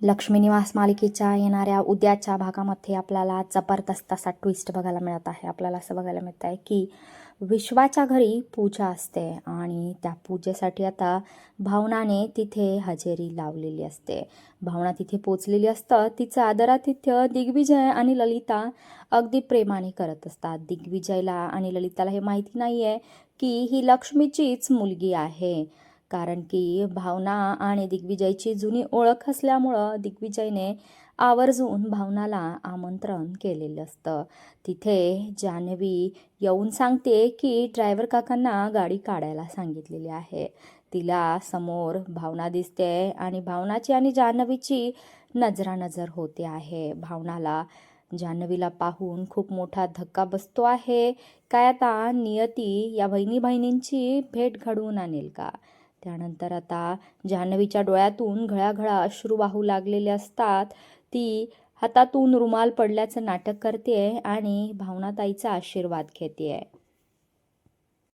लक्ष्मी निवास मालिकेच्या येणाऱ्या उद्याच्या भागामध्ये आपल्याला जबरदस्त असा ट्विस्ट बघायला मिळत आहे. आपल्याला असं बघायला मिळत आहे की विश्वाच्या घरी पूजा असते आणि त्या पूजेसाठी आता भावनाने तिथे हजेरी लावलेली असते. भावना तिथे पोचलेली असतं. तिचं आदरातिथ्य दिग्विजय आणि ललिता अगदी प्रेमाने करत असतात. दिग्विजयला आणि ललिताला हे माहिती नाही आहे की ही लक्ष्मीचीच मुलगी आहे. कारण की भावना आणि दिग्विजयची जुनी ओळख असल्यामुळं दिग्विजयने आवर्जून भावनाला आमंत्रण केलेलं असतं. तिथे जान्हवी येऊन सांगते की ड्रायव्हर काकांना गाडी काढायला सांगितलेली आहे. तिला समोर भावना दिसते आणि भावनाची आणि जान्हवीची नजरानजर होते आहे. भावनाला जान्हवीला पाहून खूप मोठा धक्का बसतो आहे. काय आता नियती या बहिणी बहिणींची भेट घडवून आणेल का? त्यानंतर आता जान्हवीच्या डोळ्यातून घळाघळा अश्रू वाहू लागलेले असतात. ती हातातून रुमाल पडल्याचं नाटक करते आणि भावनाताईचा आशीर्वाद घेते